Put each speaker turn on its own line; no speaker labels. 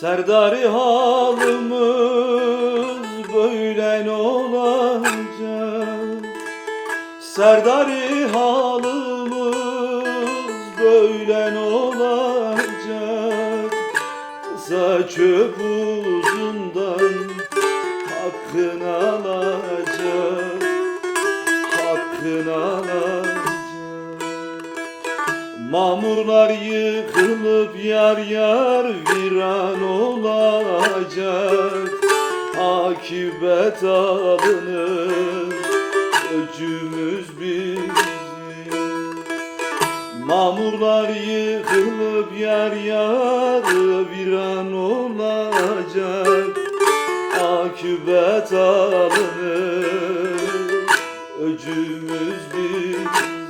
Serdari halımız böyle ne olacak? Serdari halımız böyle ne olacak? Kısa çöp uzundan hakkını alacak Hakkını alacak Mamurlar yıkılıp yar yar viran olacak. Akibet alınır öcümüz bizim. Mamurlar yıkılıp yar yar viran olacak. Akibet alınır öcümüz bizim.